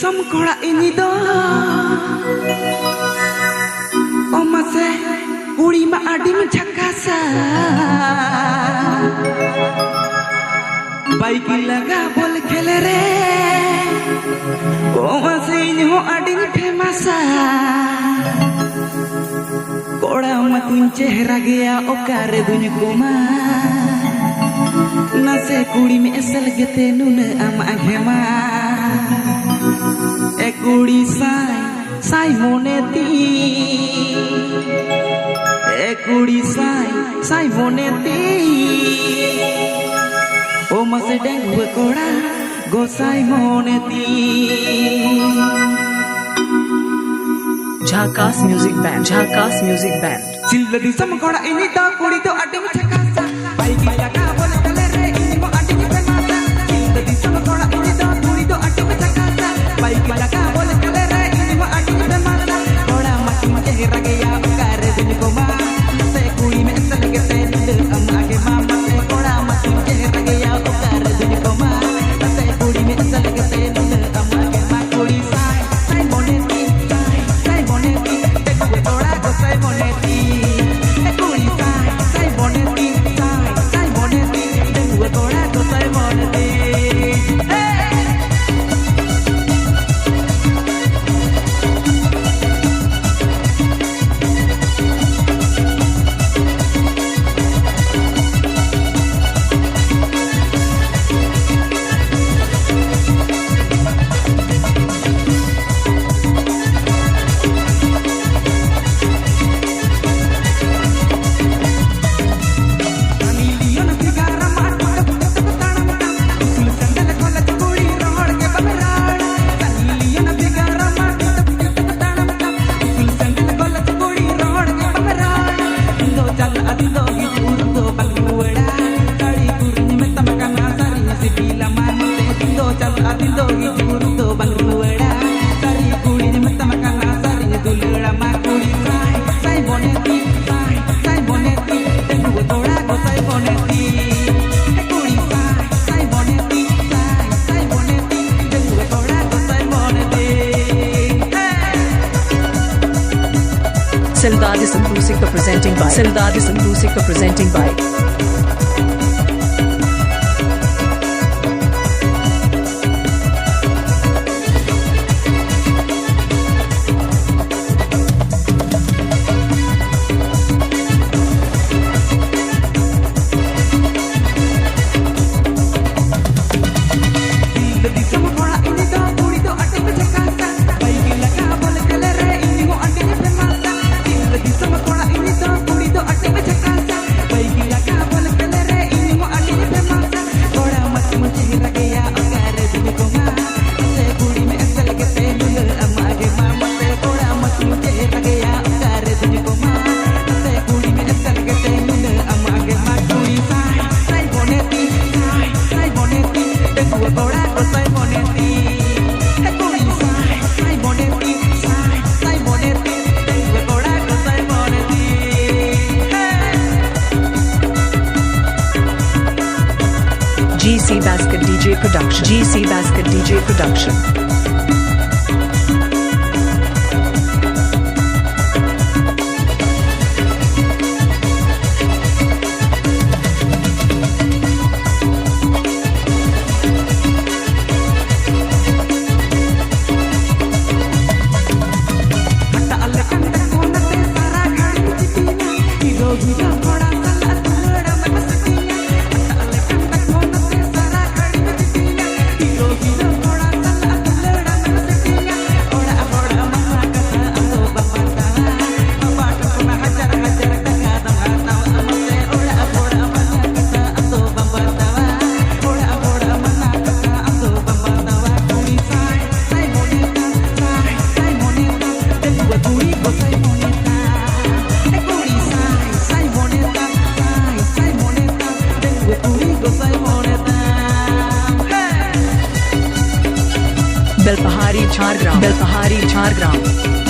Somkora inida Omase Urima adim chakasa Baiki laga bol khele re Omase inyo adim famousa Kora matin chehra gaya okare dunya kuma Nase kuri me esal gete nuna ama ghema একুড়ি চাই চাই মনেতি একুড়ি চাই চাই মনেতি ও মাসে ডেঙ্গুয়ে কড়া গোসাই মনেতি Jhakaas music band, Jhakaas music band. চিল্লাদি সমকড়া ইনি তা কুড়ি তো আটে মিঠে Sandu Sikka presenting by Sardar Sandu Sikka presenting by GC Basket DJ Production. GC Basket DJ Production. Jhargram. दलपहारी Jhargram.